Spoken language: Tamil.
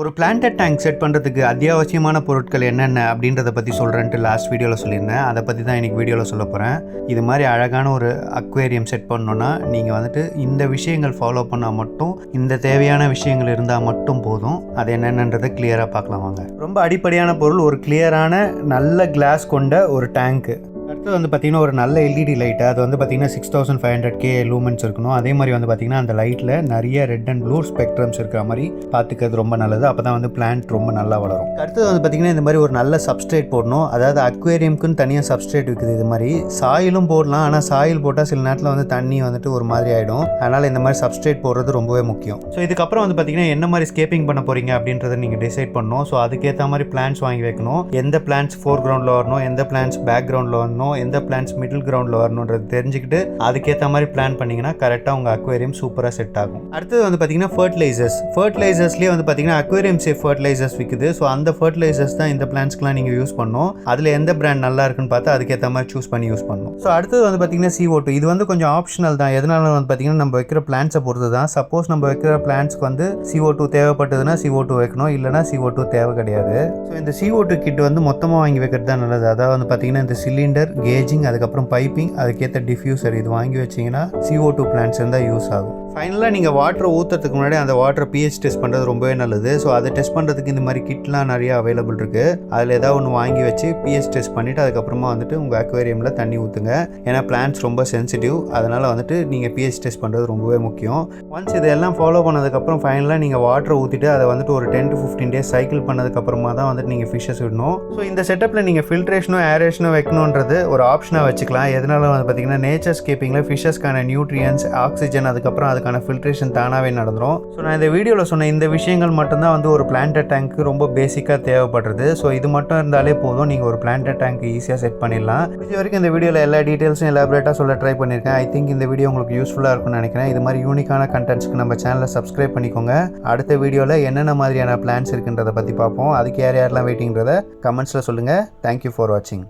ஒரு பிளான்டட் டேங்க் செட் பண்ணுறதுக்கு அத்தியாவசியமான பொருட்கள் என்னென்ன அப்படின்றத பற்றி சொல்கிறேன்ட்டு லாஸ்ட் வீடியோவில் சொல்லியிருந்தேன். அதை பற்றி தான் இன்றைக்கி வீடியோவில் சொல்ல போகிறேன் இது மாதிரி அழகான ஒரு அக்வேரியம் செட் பண்ணோன்னா நீங்கள் வந்துட்டு இந்த விஷயங்கள் ஃபாலோ பண்ணால் மட்டும் இந்த தேவையான விஷயங்கள் இருந்தால் மட்டும் போதும். அது என்னென்னன்றதை கிளியராக பார்க்கலாம் வாங்க. ரொம்ப அடிப்படையான பொருள் ஒரு கிளியரான நல்ல கிளாஸ் கொண்ட ஒரு டேங்க்கு அடுத்து வந்து பார்த்திங்கன்னா ஒரு நல்ல எல்இடி லைட்டு அது வந்து பார்த்திங்கன்னா six thousand five hundred K lumens இருக்கணும். அதே மாதிரி வந்து பார்த்திங்கன்னா அந்த லைட்டில் நிறைய ரெட் அண்ட் ப்ளூ ஸ்பெக்ட்ரம்ஸ் இருக்கிற மாதிரி பார்த்துக்கிறது ரொம்ப நல்லது. அப்போ தான் வந்து பிளான்ட் ரொம்ப நல்லா வளரும். அடுத்தது வந்து பார்த்திங்கன்னா இந்த மாதிரி ஒரு நல்ல சப்ஸ்ட்ரேட் போடணும். அதாவது அக்வேரியம்க்குன்னு தனியாக சப்ஸ்ட்ரேட் விற்குது இது மாதிரி. சாயிலும் போடலாம். ஆனால் சாயில் போட்டால் சில நேரத்தில் வந்து தண்ணி வந்துட்டு ஒரு மாதிரி ஆகிடும் அதனால் இந்த மாதிரி சப்ஸ்ட்ரேட் போடுறது ரொம்பவே முக்கியம். ஸோ இதுக்கப்புறம் வந்து பார்த்திங்கன்னா என்ன மாதிரி ஸ்கேப்பிங் பண்ண போகிறீங்க அப்படின்றத நீங்கள் டிசைட் பண்ணணும். ஸோ அதுக்கேற்ற மாதிரி பிளான்ஸ் வாங்கி வைக்கணும். எந்த பிளான்ஸ் ஃபோர் கிரவுண்டில் வரணும்? எந்த பிளான்ஸ் பேக் கிரவுண்டில் வரணும் எந்த பிளான்ஸ் மிடில் கிரவுண்டில் வரணுன்றது தெரிஞ்சுக்கிட்டு அதுக்கேற்ற மாதிரி பிளான் பண்ணிங்கன்னா கரெக்டாக உங்கள் அக்வேரியம் சூப்பராக செட் ஆகும். அடுத்தது வந்து பார்த்தீங்கன்னா ஃபர்டிலைசர்ஸ் ஃபர்டிலைசர்ஸ்லேயே வந்து பார்த்திங்கன்னா அக்வேரியம் சேஃப் ஃபர்டிலைசர்ஸ் விற்குது ஸோ அந்த ஃபர்டிலைசர்ஸ் தான் இந்த பிளான்ஸ்க்குலாம் நீங்கள் யூஸ் பண்ணணும். அதில் எந்த பிராண்ட் நல்லா இருக்குன்னு பார்த்து அதுக்கேற்ற மாதிரி சூஸ் பண்ணி யூஸ் பண்ணணும். ஸோ அடுத்தது வந்து பார்த்திங்கன்னா சிஓ டூ இது வந்து கொஞ்சம் ஆப்ஷனல் தான். எதனால வந்து பார்த்தீங்கன்னா நம்ம வைக்கிற பிளான்ஸை பொறுத்து தான். சப்போஸ் நம்ம வைக்கிற பிளான்ஸ்க்கு வந்து சிஓ டூ தேவைப்பட்டதுன்னா சிஓ டூ வைக்கணும். இல்லைனா சிஓ டூ தேவை கிடையாது. ஸோ இந்த சிஓ டூ கிட் வந்து மொத்தமாக வாங்கி வைக்கிறது தான் நல்லது. அதாவது வந்து பார்த்தீங்கன்னா இந்த சிலிண்டர் கேஜிங் அதுக்கப்புறம் பைப்பிங் அதுக்கேற்ற டிஃப்யூசர் இது வாங்கி வச்சிங்கன்னா சிஓ டூ பிளான்ஸ் இருந்தால் யூஸ் ஆகும். ஃபைனலாக நீங்கள் வாட்டரை ஊற்றுறதுக்கு முன்னாடி அந்த வாட்டரை பிஹெச் டெஸ்ட் பண்ணுறது ரொம்பவே நல்லது. ஸோ அதை டெஸ்ட் பண்ணுறதுக்கு இந்த மாதிரி கிட்லாம் நிறைய அவைலபிள் இருக்குது அதில் ஏதாவது ஒன்று வாங்கி வச்சு பிஹெச் டெஸ்ட் பண்ணிவிட்டு அதுக்கப்புறமா வந்துட்டு உங்கள் அக்வேரியமில் தண்ணி ஊற்றுங்க ஏன்னா பிளான்ஸ் ரொம்ப சென்சிட்டிவ் அதனால் வந்துட்டு நீங்கள் பிஹெச் டெஸ்ட் பண்ணுறது ரொம்பவே முக்கியம். ஒன்ஸ் இதெல்லாம் ஃபாலோ பண்ணதுக்கப்புறம் ஃபைனலாக நீங்கள் வாட்டரை ஊற்றிட்டு அதை வந்துட்டு ஒரு ten to fifteen days cycle பண்ணதுக்கப்புறமா தான் வந்துட்டு நீங்கள் ஃபிஷ்ஷஸ் விடணும். ஸோ இந்த செட்டப்பில் நீங்கள் ஃபில்ட்ரேஷனோ ஏரேஷனோ வைக்கணுன்றது ஒரு ஆப்ஷனாக வச்சுக்கலாம். எதனால வந்து பார்த்தீங்கன்னா நேச்சர் ஸ்கேப்பிங்கில் ஃபிஷ்ஷஸ்க்கான நியூட்ரியன்ஸ் ஆக்சிஜன் அதுக்கப்புறம் அதுக்கு அதுக்கான ஃபில்ட்ரேஷன் தானாகவே நடந்துடும் ஸோ நான் இந்த வீடியோவில் சொன்ன இந்த விஷயங்கள் மட்டும்தான் வந்து ஒரு பிளான்டட் டேங்க்கு ரொம்ப பேசிக்காக தேவைப்படுறது. ஸோ இது மட்டும் இருந்தாலே போதும். நீங்கள் ஒரு பிளான்டட் டேங்க் ஈஸியாக செட் பண்ணிடலாம். இது வரைக்கும் இந்த வீடியோவில் எல்லா டீட்டெயில்ஸும் எலாபரேட்டாக சொல்ல ட்ரை பண்ணியிருக்கேன் ஐ திங்க் இந்த வீடியோ உங்களுக்கு யூஸ்ஃபுல்லாக இருக்கும்னு நினைக்கிறேன். இது மாதிரி யூனிக்கான கண்டென்ட்ஸ்க்கு நம்ம சேனலை சப்ஸ்கிரைப் பண்ணிக்கோங்க. அடுத்த வீடியோவில் என்னென்ன மாதிரியான பிளான்ஸ் இருக்குன்றதை பற்றி பார்ப்போம். அதுக்கு யார் யாரெல்லாம் வெயிட்டிங்கிறத கமெண்ட்ஸில் சொல்லுங்கள் தேங்க்யூ ஃபார் வாட்சிங்